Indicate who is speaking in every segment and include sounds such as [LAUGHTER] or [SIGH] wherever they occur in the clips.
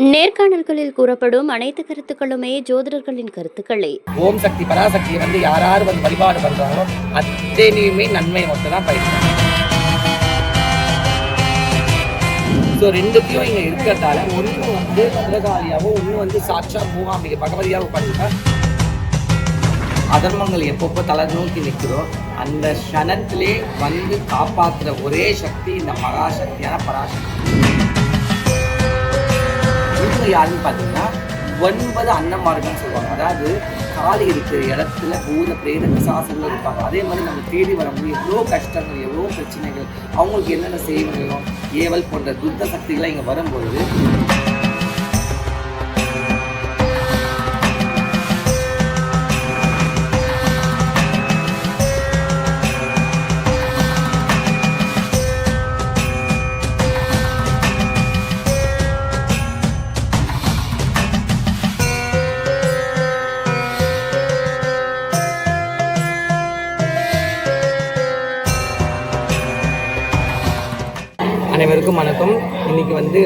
Speaker 1: நேர்காணல்களில் கூறப்படும் அனைத்து கருத்துக்களுமே ஜோதிடர்களின் கருத்துக்களே.
Speaker 2: ஓம் சக்தி பராசக்தியை வந்து யார் யார் வந்து வழிபாடு பண்றாங்களோ அத்தனையுமே நன்மை மட்டும் தான் பயன்படும் ஸோ ரெண்டுத்தையும் இங்கே இருக்கிறதால ஒன்று வந்து பத்ரகாளியாவும் ஒன்று வந்து சாட்சா மூகாம்பிகை பகவதியாகவும் உட்காந்துருக்கா அதர்மங்கள் எப்பப்போ தலை நோக்கி நிற்குதோ அந்த க்ஷணத்திலே வந்து காப்பாற்றுற ஒரே சக்தி இந்த மகாசக்தியான பராசக்தி. இவங்க யாருன்னு பார்த்தீங்கன்னா ஒன்பது அன்னமார்கள்னு சொல்லுவாங்க. அதாவது காலி இருக்கிற இடத்துல பூத பிரேத பிசாசங்கள் இருப்பாங்க. அதே மாதிரி நம்ம தேடி வரும்போது எவ்வளோ கஷ்டங்கள் எவ்வளோ பிரச்சனைகள் அவங்களுக்கு என்னென்ன செய்ய முடியும்? ஏவல் போன்ற துத்த சக்திகள்லாம் இங்கே வரும்பொழுது அனைவருக்கும் வணக்கம். இன்னைக்கு வந்து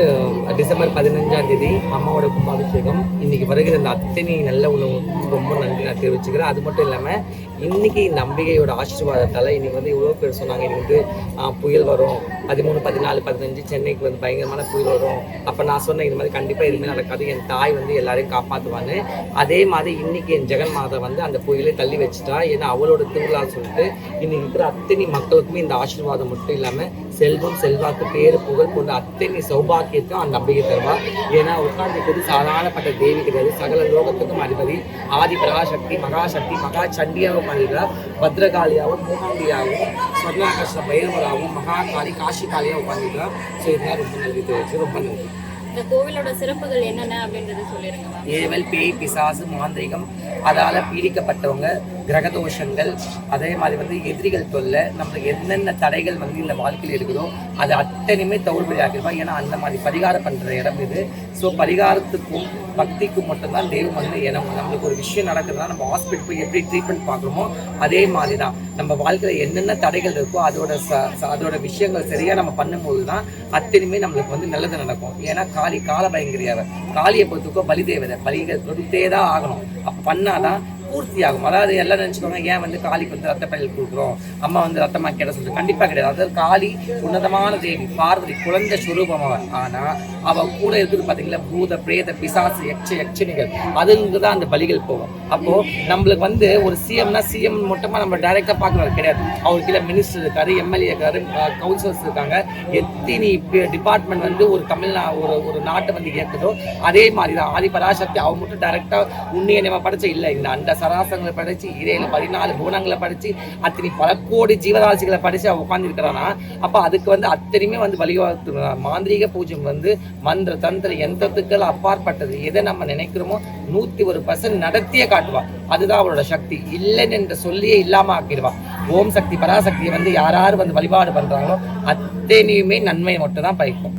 Speaker 2: டிசம்பர் பதினஞ்சாம் தேதி அம்மாவோட கும்பாபிஷேகம். இன்னைக்கு வருகிற இந்த அத்தனை நல்ல உணவு ரொம்ப நன்றி நான் தெரிவிச்சுக்கிறேன். அது மட்டும் இல்லாமல் இன்னைக்கு நம்பிக்கையோட ஆசீர்வாதத்தால் இன்னைக்கு வந்து இவ்வளோ பேர் சொன்னாங்க. இன்னைக்கு வந்து புயல் வரும். பதிமூணு பதினாலு பதினஞ்சு சென்னைக்கு வந்து பயங்கரமான புயல் வரும். அப்போ நான் சொன்னேன் இது மாதிரி கண்டிப்பாக எதுவுமே நடக்காது. என் தாய் வந்து எல்லாரையும் காப்பாற்றுவாங்க அதே மாதிரி இன்னைக்கு என் ஜெகன் மாதா வந்து அந்த புயலை தள்ளி வச்சுட்டா. ஏன்னா அவளோட திருவிழா சொல்லிட்டு இன்னைக்கு இருக்கிற அத்தனை மக்களுக்குமே இந்த ஆசீர்வாதம் மட்டும் இல்லாமல் செல்வம் செல்வாக்கு பேரு புகழ் கொண்ட அத்தனை சௌபாக்கியத்தையும் அந்த நம்பிக்கை தருவா ஏன்னா உட்கார்ந்துக்கிறது சாதாரணப்பட்ட தேவி கிடையாது. சகல லோகத்துக்கும் அதிபதி ஆதி பராசக்தி மகாசக்தி மகா சண்டியாகவும் பண்ணிடுறார் பத்ரகாளியாகவும் மூகாம்பியாகவும் சொர்ணாகர்ஷ்ண பைரவராகவும் மகாகாளி காஷி காளியாகவும் பண்ணிடுறார் ஸோ இதெல்லாம் ரொம்ப நன்றி தெரிவிச்சு ரொம்ப நன்றி.
Speaker 3: இந்த கோவிலோட சிறப்புகள் என்னென்ன அப்படின்றத சொல்லிருங்க மேம்.
Speaker 2: ஏவல் பேய் பிசாசு மாந்திரிகம் அதால் பீடிக்கப்பட்டவங்க கிரகதோஷங்கள் அதே மாதிரி வந்து எதிரிகள் தொல்லை நம்மளுக்கு என்னென்ன தடைகள் வந்து இந்த வாழ்க்கையில் இருக்குதோ அது அத்தனையுமே தவிர்ப்படியாகிருப்பா ஏன்னா அந்த மாதிரி பரிகாரம் பண்ணுற இடம் இது. ஸோ பரிகாரத்துக்கும் பக்திக்கும் மட்டும்தான் தெய்வம் வந்து இடம். நம்மளுக்கு ஒரு விஷயம் நடக்குதுன்னா நம்ம ஹாஸ்பிட்டல் போய் எப்படி ட்ரீட்மெண்ட் பார்க்குறோமோ அதே மாதிரி தான் நம்ம வாழ்க்கையில் என்னென்ன தடைகள் இருக்கோ அதோட ச ச- அதோட விஷயங்கள் சரியாக நம்ம பண்ணும்போது தான் அத்தனையுமே நம்மளுக்கு வந்து நல்லது நடக்கும். ஏன்னா காளி கால பயங்கரியாவை. காளியை பொறுத்துக்கோ பலி தேவதை. பலிகள் கொடுத்தே தான் ஆகணும். அப்போ பண்ணாதான் பூர்த்தி ஆகும் அதாவது எல்லாம் நினச்சிக்கோங்க ஏன் வந்து காளிக்கு வந்து ரத்த பயில் கொடுக்குறோம்? அம்மா வந்து ரத்தமாக கேட்ட சொல்லுது கண்டிப்பாக கிடையாது. அதாவது காளி உன்னதமான தேவி பார்வதி குழந்தை சுரூபம் அவன் ஆனால் அவள் கூட இருக்குது பார்த்தீங்களா பூத பிரேத பிசாசு எச்ச எச்சனைகள் அதுங்க தான் அந்த பலிகள் போகும். அப்போது நம்மளுக்கு வந்து ஒரு சிஎம்னா சிஎம் மட்டுமா நம்ம டைரெக்டாக பார்க்கறது கிடையாது. அவருக்கு கீழே மினிஸ்டர் இருக்காரு எம்எல்ஏ இருக்காரு கவுன்சிலர்ஸ் இருக்காங்க. எத்தனை டிபார்ட்மெண்ட் வந்து ஒரு தமிழ்நா ஒரு ஒரு நாட்டை வந்து இயக்குதோ அதே மாதிரி தான் ஆதி பராசக்தி மட்டும் டைரெக்டாக உன்னைய நம்ம படைச்ச இல்லை. இந்த அண்ட சராசங்களை படிச்சு இடையில பதினாலு குணங்களை படிச்சு அத்தனை பல கோடி ஜீவராசிகளை படித்து அவள் உட்காந்துருக்கிறானா அப்ப அதுக்கு வந்து அத்தனையுமே வந்து வழிகாட்டு மாந்திரீக பூஜை வந்து மந்திர தந்திர எந்திரத்துக்கள் அப்பாற்பட்டது. எதை நம்ம நினைக்கிறோமோ நூத்தி ஒரு பர்சன்ட் நடத்தியே காட்டுவாள் அதுதான் அவளோட சக்தி. இல்லைன்னு என்ற சொல்லியே இல்லாம ஆக்கிடுவாள் ஓம் சக்தி பராசக்தியை வந்து யார் யார் வந்து வழிபாடு பண்றாங்களோ அத்தனையுமே நன்மை மட்டும் தான் பயக்கும்.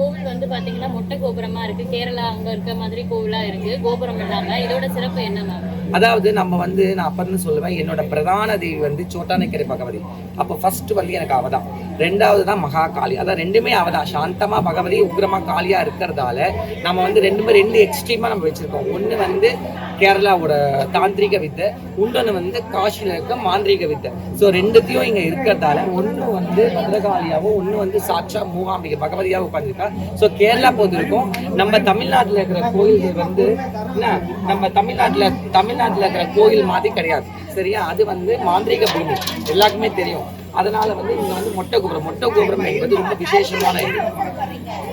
Speaker 3: கோவில் வந்து பாத்தீங்கன்னா மொட்டை கோபுரமா இருக்கு. கேரளா அங்க இருக்க மாதிரி கோவிலா இருக்கு. கோபுரம் இல்லாம. இதோட சிறப்பு என்ன மேம்
Speaker 2: அதாவது நம்ம வந்து நான் அப்பன்னு சொல்லுவேன் என்னோட பிரதான தேவி வந்து சோட்டானக்கரை பகவதி. அப்போ ஃபர்ஸ்ட் வந்து எனக்கு அவதான் ரெண்டாவது தான் மகா காளி. அதான் ரெண்டுமே அவதான் சாந்தமா பகவதி உக்ரமா காளியா இருக்கிறதால நம்ம வந்து ரெண்டுமே ரெண்டு எக்ஸ்ட்ரீமா நம்ம வச்சிருக்கோம். ஒன்று வந்து கேரளாவோட தாந்திரிக வித்தை இன்னொன்று வந்து காஷியில் இருக்க மாந்திரிக வித்தை. ஸோ ரெண்டுத்தையும் இங்கே இருக்கிறதால ஒன்று வந்து பத்ரகாளியாகவும் ஒன்று வந்து சாட்சா மூகாம்பிகை பகவதியாகவும் உட்காந்துருக்கா ஸோ கேரளா பொறுத்திருக்கும் நம்ம தமிழ்நாட்டில் இருக்கிற கோயில் வந்து என்ன நம்ம தமிழ்நாட்டில் தமிழ்நாட்டில் இருக்கிற கோயில் மாதிரி கிடையாது. சரியா? அது வந்து மாந்திரிக பூமி. எல்லாருக்குமே தெரியும். அதனால வந்து இங்க வந்து மொட்டை கோபுரம் மொட்டை கோபுரம் என்பது ரொம்ப விசேஷமான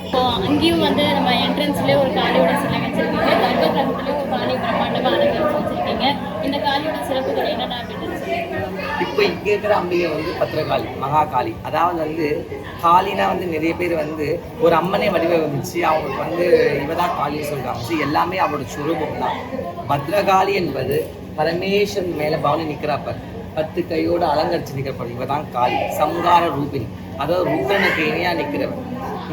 Speaker 3: இப்போ அங்கேயும் வந்து நம்ம என்ட்ரன்ஸ்லயே ஒரு காளியோட சிலை வச்சிருக்கீங்க. தங்க கிரகத்துலயும் ஒரு காளி பிரம்மாண்டமா அலங்கரிச்சு வச்சிருக்கீங்க. இந்த காளியோட சிறப்புகள் என்னென்ன அப்படின்னு சொல்லிருக்கீங்க
Speaker 2: இப்போ இங்கே இருக்கிற அம்பிகை வந்து பத்திரகாளி மகாகாளி அதாவது வந்து காளினா வந்து நிறைய பேர் வந்து ஒரு அம்மனை வடிவமைச்சு அவங்களுக்கு வந்து இவதான் காளின்னு சொல்றாங்க. So, எல்லாமே அவரோட சுரூபம் தான் பத்ரகாளி என்பது பரமேஸ்வரன் மேல பவனி நிற்கிறாப்ப பத்து கையோடு அலங்கரிச்சு நிற்கிறப்ப இவ தான் காளி சங்கார ரூபின். அதாவது ருத்ரனுக்கு இணையாக நிற்கிறவன்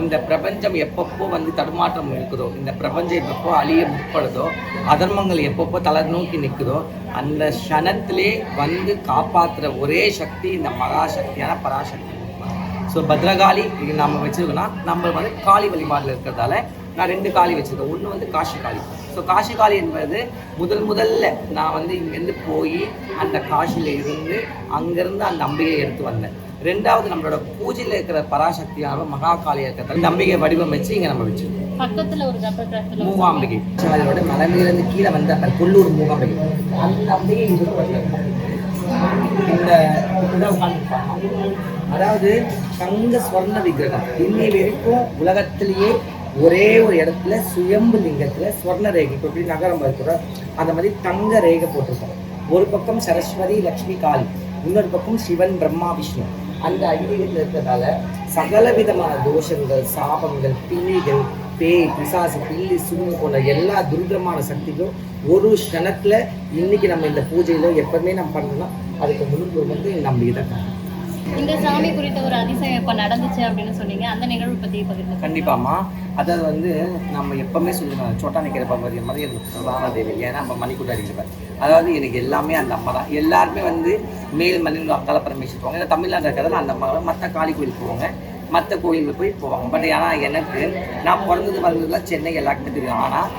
Speaker 2: இந்த பிரபஞ்சம் எப்பப்போ வந்து தடுமாற்றம் இருக்குதோ இந்த பிரபஞ்சம் எப்பப்போ அழிய முற்படுதோ அதர்மங்கள் எப்பப்போ தலை நோக்கி நிற்குதோ அந்த க்ஷணத்திலே வந்து காப்பாற்றுற ஒரே சக்தி இந்த மகாசக்தியான பராசக்தி. ஸோ பத்ரகாளி இது நம்ம வச்சிருக்கோம்னா நம்ம வந்து காளி வழிபாடில் இருக்கிறதால நான் ரெண்டு காளி வச்சுருக்கேன். ஒன்று வந்து காஷி காளி ஸோ காஷி காளி என்பது முதல் முதல்ல நான் வந்து இங்கேருந்து போய் அந்த காஷியில் இருந்து அங்கேருந்து அந்த அம்பிகையை எடுத்து வந்தேன். ரெண்டாவது நம்மளோட பூஜையில் இருக்கிற பராசக்தியான மகா காளியாக இருக்கிற அம்பிகை வடிவமைச்சு இங்கே நம்ம வச்சிருக்கோம்.
Speaker 3: பக்கத்துல ஒரு
Speaker 2: மூகாம்பிகை. அதோட மலைமையிலேருந்து கீழே வந்து அந்த கொல்லூர் மூகாம்பிகை. அந்த அம்பிகை. இந்த. அதாவது தங்க ஸ்வர்ண விக்கிரகம். இன்னை வரைக்கும் உலகத்திலேயே ஒரே ஒரு இடத்துல சுயம்பு லிங்கத்தில் ஸ்வர்ண ரேகை இப்போ எப்படி நகரம் இருக்கிறோம் அந்த மாதிரி தங்க ரேகை போட்டிருக்கோம் ஒரு பக்கம் சரஸ்வதி லக்ஷ்மி காளி. இன்னொரு பக்கம் சிவன் பிரம்மா விஷ்ணு. அந்த ஐதீகத்தில் இருக்கிறதால சகல விதமான தோஷங்கள் சாபங்கள் பிணிகள் பேய் பிசாசு பில்லி சுண்ணு போன்ற எல்லா துர்கமான சக்திகளும் ஒரு கணத்தில் இன்னைக்கு நம்ம இந்த பூஜையில எப்பவுமே நம்ம பண்ணோம்னா அதுக்கு முன்பு வந்து நம்பிக்கை தான்
Speaker 3: இந்த சாமி குறித்த ஒரு அதிசயம் இப்போ நடந்துச்சு அப்படின்னு சொன்னீங்க அந்த நிகழ்வு பற்றி பகிர்ந்து
Speaker 2: கண்டிப்பாம்மா. அதாவது வந்து நம்ம எப்பவுமே சொல்லுவோம் சோட்டா நிற்கிற பகவதி மாதிரி எனக்கு பிரதான தேவை ஏன்னா நம்ம மணிக்கூட்ட அடிக்கிறப்ப அதாவது எனக்கு எல்லாமே அந்த அம்மா தான். எல்லாருமே வந்து மேல் மண்ணில் அக்கால பரமேஸ்வர் போவாங்க. இந்த தமிழ்நாட்டில் இருக்கிறதுல அந்த அம்மா மற்ற காளி கோயில் போவாங்க. மற்ற கோயிலுக்கு போய் போவாங்க. பட் ஆனால் எனக்கு நான் பிறந்தது வளர்ந்ததுலாம் சென்னை எல்லாருக்குமே தெரியும். ஆனால்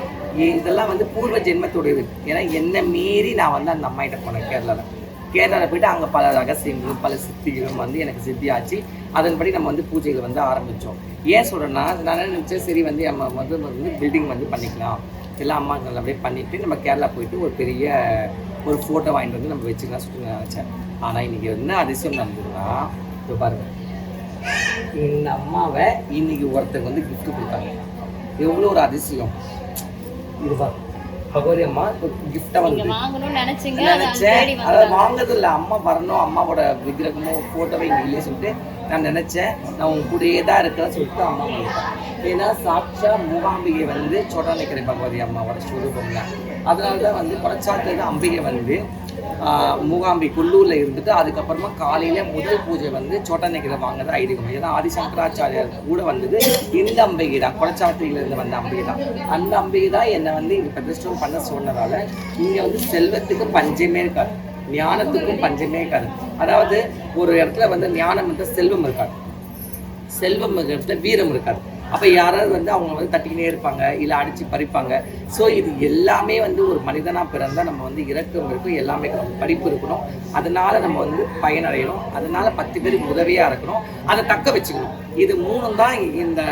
Speaker 2: இதெல்லாம் வந்து பூர்வ ஜென்மத்துடையது. ஏன்னா என்னை மீறி நான் வந்து அந்த அம்மாயிட்ட போனேன் கேரளாவில் கேரளாவில் போயிட்டு அங்கே பல ரகசியங்களும் பல சித்திகளும் வந்து எனக்கு சித்தியாச்சு அதன்படி நம்ம வந்து பூஜைகள் வந்து ஆரம்பித்தோம் ஏன் சொல்கிறேன்னா நான் நினச்சேன் சரி வந்து நம்ம வந்து வந்து பில்டிங் வந்து பண்ணிக்கலாம். எல்லாம் அம்மா நல்லபடியே பண்ணிவிட்டு நம்ம கேரளா போயிட்டு ஒரு பெரிய ஒரு ஃபோட்டோ வாங்கிட்டு வந்து நம்ம வச்சுக்கலாம் சொல்லிட்டு நினச்சேன். ஆனால் இன்றைக்கி என்ன அதிசயம் நடந்ததுன்னா இப்போ பாருங்கள் இந்த அம்மாவை இன்றைக்கி ஒருத்தருக்கு வந்து கிஃப்ட் கொடுத்தாங்க. எவ்வளோ ஒரு அதிசயம். இது பகவதி அம்மா கிஃப்டாக
Speaker 3: நீங்க
Speaker 2: வந்து நினைச்சேன்.
Speaker 3: தேடி
Speaker 2: அதை
Speaker 3: வந்தாங்க.
Speaker 2: வாங்குறது இல்லை அம்மா வரணும் அம்மாவோட விக்கிரகமோ ஃபோட்டோவை இங்கே இல்லையே சொல்லிட்டு நான் நினைச்சேன். நான் உங்க கூடயே தான் இருக்கிறேன்னு சொல்லிட்டு அம்மா வந்துட்டேன் ஏன்னா சாட்சா மூகாம்பிகை வந்து சோட்டானிக்கரை பகவதி அம்மாவோட ஸ்வரூபம் தான் அதனால தான் வந்து கொடச்சாத்துல அம்பிகை வந்து மூகாம்பி குள்ளூரில் இருந்துட்டு அதுக்கப்புறமா காலையில முதல் பூஜை வந்து சோட்டானிக்கரை வாங்குறது ஐதீகம் ஏன்னா ஆதிசங்கராச்சாரியார் கூட வந்தது. இந்த அம்பிகை தான் குளச்சாத்திரியிலிருந்து வந்த அம்பிகை தான் அந்த அம்பிகை தான் என்னை வந்து இங்கே பிரதிஷ்டம் பண்ண சொன்னதால இங்கே வந்து செல்வத்துக்கு பஞ்சமே இருக்காது. ஞானத்துக்கும் பஞ்சமே இருக்காது. அதாவது ஒரு இடத்துல வந்து ஞானம் வந்து செல்வம் இருக்காது. செல்வம் இருக்கிற இடத்துல வீரம் இருக்காது. அப்போ யாராவது வந்து அவங்க வந்து தட்டிக்கினே இருப்பாங்க இல்லை அடித்து பறிப்பாங்க. ஸோ இது எல்லாமே வந்து ஒரு மனிதனாக பிறந்தால் நம்ம வந்து இறக்கம் இருக்கும் எல்லாமே படிப்பு இருக்கணும். அதனால் நம்ம வந்து பயனடையணும். அதனால பத்து பேருக்கு உதவியாக இருக்கணும். அதை தக்க வச்சுக்கணும். இது மூணும் தான் இந்த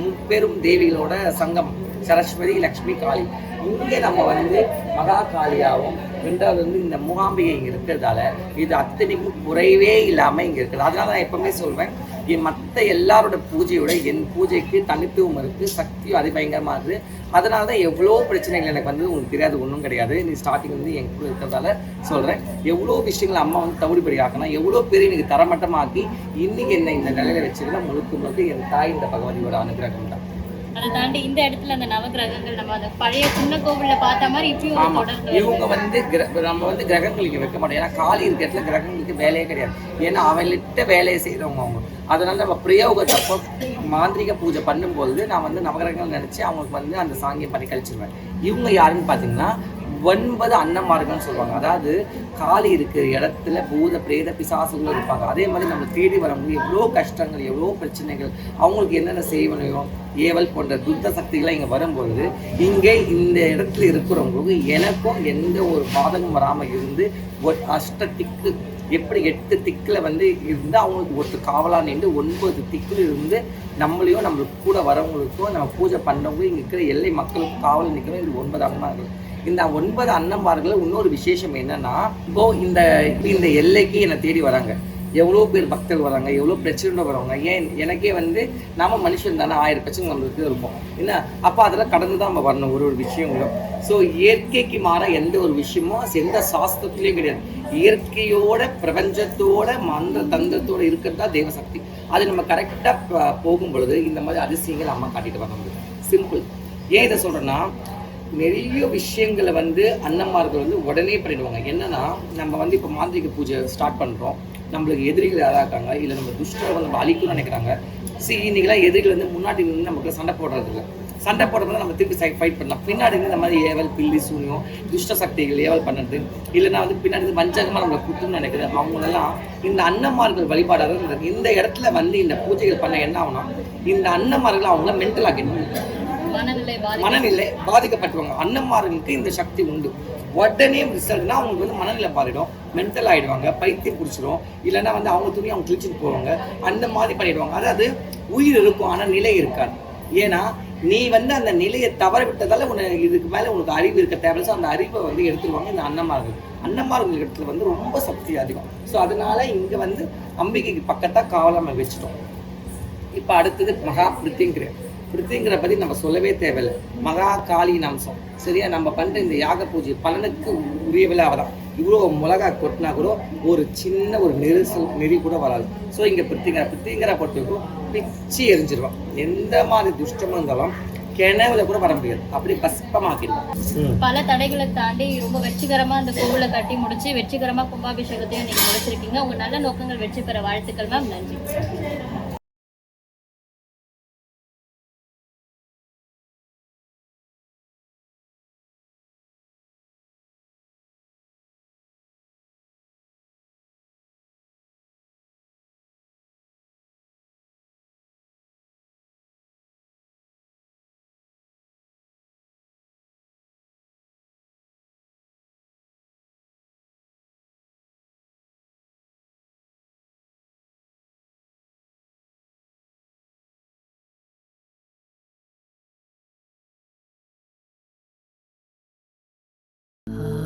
Speaker 2: முப்பெரும் தேவிகளோட சங்கம். சரஸ்வதி லக்ஷ்மி காளி. இங்கே நம்ம வந்து மகா காளியாகவும் ரெண்டாவது வந்து இந்த மூகாம்பிகை இங்கே இருக்கிறதால இது அத்தனைக்கும் குறைவே இல்லாமல் இங்கே இருக்குது. அதனால நான் எப்பவுமே சொல்வேன் மற்ற எல்லாரோட பூஜையோட என் பூஜைக்கு தனித்துவம் இருக்குது சக்தியும் அதிபயங்கரமாக இருக்குது. அதனால தான் எவ்வளோ பிரச்சனைகள் எனக்கு வந்து உங்களுக்கு தெரியாது ஒன்றும் கிடையாது. நீ ஸ்டார்டிங் வந்து என் கூட இருக்கிறதால சொல்கிறேன் எவ்வளோ விஷயங்கள் அம்மா வந்து தவிடுபடி ஆக்கணும் எவ்வளோ பேர் எனக்கு தரமட்டமாக்கி இன்னைக்கு என்ன இந்த நிலையில வச்சுருந்தா முழுக்க முழுக்க என் தாய் இந்த பகவதியோட அனுகிரகம் தான்.
Speaker 3: அதை தாண்டி இந்த இடத்துல அந்த நவகிரகங்கள் நம்ம அந்த பழைய சின்ன கோவில்ல பார்த்த மாதிரி இப்பயும் தொடர்ந்து
Speaker 2: இவங்க வந்து நம்ம வந்து கிரகங்களுக்கு வைக்க மாட்டோம். ஏன்னா காலி இருக்க இடத்துல கிரகங்களுக்கு வேலையே கிடையாது. ஏன்னா அவன்கிட்ட வேலையை செய்கிறவங்க அவங்க. அதனால நம்ம பிரயோகத்தப்போ மாந்திரிக பூஜை பண்ணும்போது நான் வந்து நவகிரகங்கள் நினைச்சு அவங்களுக்கு வந்து அந்த சாங்கியம் பண்ணி கழிச்சிருவேன். இவங்க யாருன்னு பார்த்தீங்கன்னா ஒன்பது அன்னமார்கள்னு சொல்லுவாங்க. அதாவது காலி இருக்கிற இடத்துல பூத பிரேத பிசாசுகள் இருப்பாங்க. அதே மாதிரி நம்ம தேடி வரவங்க எவ்வளோ கஷ்டங்கள் எவ்வளோ பிரச்சனைகள் அவங்களுக்கு என்னென்ன செய்வனையும் ஏவல் போன்ற துத்த சக்திகளை இங்கே வரும்பொழுது இங்கே இந்த இடத்துல இருக்கிறவங்களுக்கு எனக்கும் எந்த ஒரு பாதகம் வராமல் இருந்து ஒரு அஷ்ட திக்கு எப்படி எட்டு திக்கில் வந்து இருந்து அவங்களுக்கு ஒருத்தர் காவலா நின்று ஒன்பது திக்கில் இருந்து நம்மளையும் நம்மளுக்கு கூட வரவங்களுக்கும் நம்ம பூஜை பண்ணவங்களும் இங்கே இருக்கிற எல்லை மக்களுக்கும் காவல் நிற்கணும் இது ஒன்பது இருக்குது இந்த ஒன்பது அன்னமார்கள் இன்னொரு விசேஷம் என்னன்னா இப்போ இந்த இந்த எல்லைக்கு என்னை தேடி வராங்க. எவ்வளோ பேர் பக்தர்கள் வராங்க எவ்வளோ பிரச்சனை வரவங்க ஏன் எனக்கே வந்து நாம மனுஷன் தானே ஆயிரம் பிரச்சனை நம்மளுக்கு இருக்கும். என்ன? அப்போ அதெல்லாம் கடந்து தான் நம்ம வரணும் ஒரு ஒரு விஷயங்களும். ஸோ இயற்கைக்கு மாற எந்த ஒரு விஷயமும் எந்த சாஸ்திரத்துலேயும் கிடையாது. இயற்கையோட பிரபஞ்சத்தோட மந்திர தந்திரத்தோட இருக்கிறது தான் தேவசக்தி. அது நம்ம கரெக்டாக போகும் பொழுது இந்த மாதிரி அதிசயங்கள் அம்மா காட்டிட்டு வர முடியும் சிம்பிள் ஏன் இதை சொல்கிறேன்னா நிறைய விஷயங்களை வந்து அன்னமார்கள் வந்து உடனே பண்ணிடுவாங்க. என்னன்னா நம்ம வந்து இப்போ மாந்திரிக பூஜை ஸ்டார்ட் பண்ணுறோம் நம்மளுக்கு எதிரிகள் யாராக இருக்காங்க? இல்லை நம்ம துஷ்டரை வந்து நம்ம அழிக்கணும்னு நினைக்கிறாங்க. சரி இன்னைக்கெல்லாம் எதிரிகள் வந்து முன்னாடி நின்று நமக்கு சண்டை போடுறது இல்லை. சண்டை போடுறது நம்ம திருப்பி சை ஃபைட் பண்ணலாம். பின்னாடி இந்த மாதிரி ஏவல் பில்லி சூனியம் துஷ்ட சக்திகள் ஏவல் பண்ணுறது இல்லைன்னா வந்து பின்னாடி வஞ்சகமாக நம்மளை குத்துன்னு நினைக்கிறது அவங்களெல்லாம் இந்த அன்னமார்கள் வழிபாடாக இந்த- இந்த இடத்துல வந்து இந்த பூஜைகள் பண்ண என்ன ஆகும்னா இந்த அன்னமார்கள் அவங்கள மென்டல் ஆக்கிடணும்.
Speaker 3: மனநிலை
Speaker 2: மனநிலை பாதிக்கப்பட்டுருவாங்க. அண்ணன்மார்களுக்கு இந்த சக்தி உண்டு. உடனே ரிசல்ட்னா அவங்களுக்கு வந்து மனநிலை பாதிடும். மென்டல் ஆகிடுவாங்க பைத்தியம் பிடிச்சிடும் இல்லைன்னா வந்து அவங்க துணி அவங்க கிழிச்சிட்டு போவாங்க. அந்த மாதிரி பண்ணிடுவாங்க. அதாவது உயிர் இருக்கும் ஆனால் நிலை இருக்காது. ஏன்னா நீ வந்து அந்த நிலையை தவற விட்டதால உன்னை இதுக்கு மேலே உனக்கு அறிவு இருக்க தேவை ஸோ அந்த அறிவை வந்து எடுத்துருவாங்க இந்த அன்னமார்கள் அன்னமார்கள் இடத்துல வந்து ரொம்ப சக்தி அதிகம். ஸோ அதனால இங்கே வந்து அம்பிகைக்கு பக்கத்தா காவலாமல் வச்சுட்டோம். இப்போ அடுத்தது மகா பிரித்திங்கிற பற்றி நம்ம சொல்லவே தேவையில்லை. மகா காளியின் அம்சம். சரியா? நம்ம பண்ணுற இந்த யாக பூஜை பலனுக்கு உரிய விழாவை தான் இவ்வளோ மிளகா கொட்டினா கூட ஒரு சின்ன ஒரு நெரிசல் நெறி கூட வராது. ஸோ இங்கே பிரித்திங்கிற பிரித்திங்கிற பொறுத்தவரைக்கும் பிச்சு எரிஞ்சிருவான் எந்த மாதிரி துஷ்டமும் இருந்தாலும் கிணவுல கூட வர முடியாது. அப்படி பஸ்பமாக்கிடுவான்
Speaker 3: பல தடைகளை தாண்டி ரொம்ப வெற்றிகரமா அந்த கோவிலை கட்டி முடிச்சு வெற்றிகரமா கும்பாபிஷேகத்தையும் நீங்க முடிச்சிருக்கீங்க. உங்க நல்ல நோக்கங்கள் வெற்றி பெற வாழ்த்துக்கள் மேம் நன்றி.
Speaker 1: Uh... [GASPS]